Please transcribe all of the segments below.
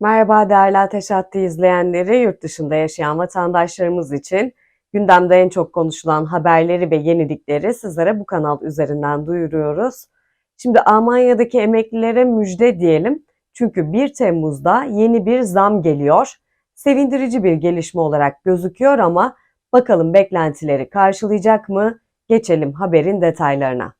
Merhaba değerli Ateş Hattı izleyenleri, yurt dışında yaşayan vatandaşlarımız için gündemde en çok konuşulan haberleri ve yenilikleri sizlere bu kanal üzerinden duyuruyoruz. Şimdi Almanya'daki emeklilere müjde diyelim. Çünkü 1 Temmuz'da yeni bir zam geliyor. Sevindirici bir gelişme olarak gözüküyor ama bakalım beklentileri karşılayacak mı? Geçelim haberin detaylarına.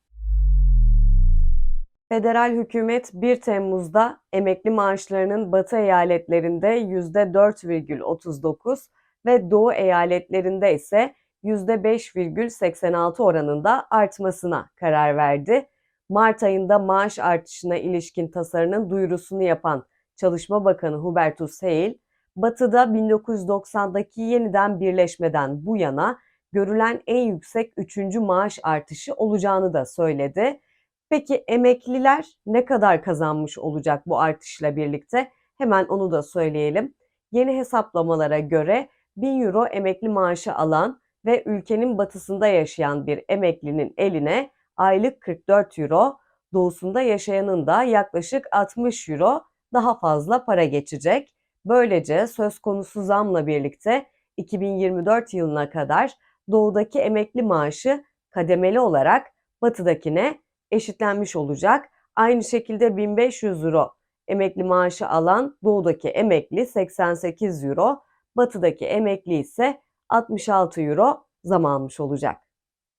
Federal hükümet 1 Temmuz'da emekli maaşlarının batı eyaletlerinde %4,39 ve doğu eyaletlerinde ise %5,86 oranında artmasına karar verdi. Mart ayında maaş artışına ilişkin tasarının duyurusunu yapan Çalışma Bakanı Hubertus Heil, Batı'da 1990'daki yeniden birleşmeden bu yana görülen en yüksek 3. maaş artışı olacağını da söyledi. Peki emekliler ne kadar kazanmış olacak bu artışla birlikte? Hemen onu da söyleyelim. Yeni hesaplamalara göre 1000 euro emekli maaşı alan ve ülkenin batısında yaşayan bir emeklinin eline aylık 44 euro, doğusunda yaşayanın da yaklaşık 60 euro daha fazla para geçecek. Böylece söz konusu zamla birlikte 2024 yılına kadar doğudaki emekli maaşı kademeli olarak batıdakine eşitlenmiş olacak. Aynı şekilde 1500 euro emekli maaşı alan doğudaki emekli 88 euro, batıdaki emekli ise 66 euro zam almış olacak.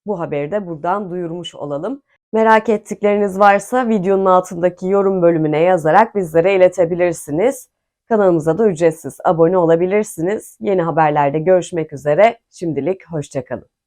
Bu haberi de buradan duyurmuş olalım. Merak ettikleriniz varsa videonun altındaki yorum bölümüne yazarak bizlere iletebilirsiniz. Kanalımıza da ücretsiz abone olabilirsiniz. Yeni haberlerde görüşmek üzere. Şimdilik hoşçakalın.